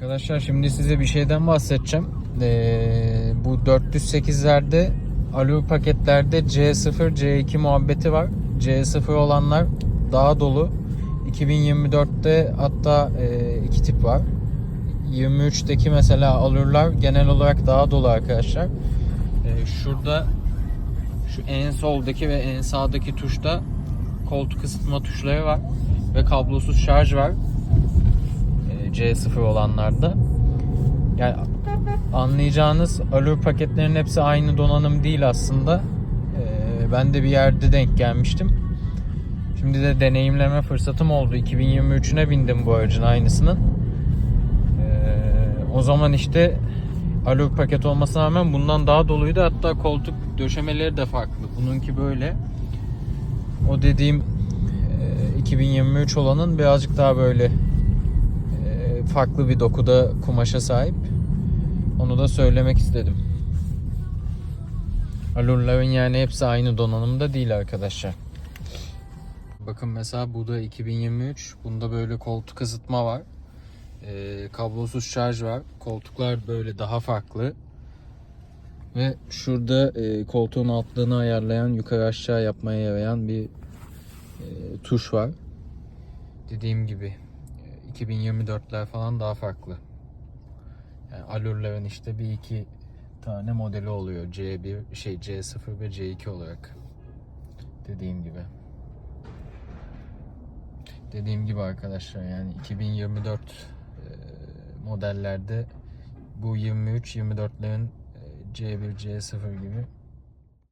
Arkadaşlar şimdi size bir şeyden bahsedeceğim. Ee, bu 408'lerde Allure paketlerde C0, C2 muhabbeti var. C0 olanlar daha dolu. 2024'te hatta e, iki tip var. 23'teki mesela Allure'lar genel olarak daha dolu arkadaşlar. Ee, şurada şu en soldaki ve en sağdaki tuşta koltuk ısıtma tuşları var ve kablosuz şarj var. Ee, C0 olanlarda. Yani anlayacağınız Allure paketlerin hepsi aynı donanım değil aslında. Ee, ben de bir yerde denk gelmiştim. Şimdi de deneyimleme fırsatım oldu. 2023'üne bindim bu aracın aynısının. Ee, o zaman işte Allure paket olmasına rağmen bundan daha doluydu. Hatta koltuk döşemeleri de farklı. Bununki böyle. O dediğim e, 2023 olanın birazcık daha böyle e, farklı bir dokuda kumaşa sahip. Onu da söylemek istedim. Alurların yani hepsi aynı donanımda değil arkadaşlar. Bakın mesela bu da 2023. Bunda böyle koltuk ısıtma var. E, kablosuz şarj var. Koltuklar böyle daha farklı. Ve şurada e, koltuğun altlığını ayarlayan, yukarı aşağı yapmaya yarayan bir e, tuş var. Dediğim gibi 2024'ler falan daha farklı. Yani Allure'ların işte bir iki tane modeli oluyor. C1, şey C0 ve C2 olarak. Dediğim gibi. Dediğim gibi arkadaşlar yani 2024 e, modellerde bu 23 24'lerin C1 C0 gibi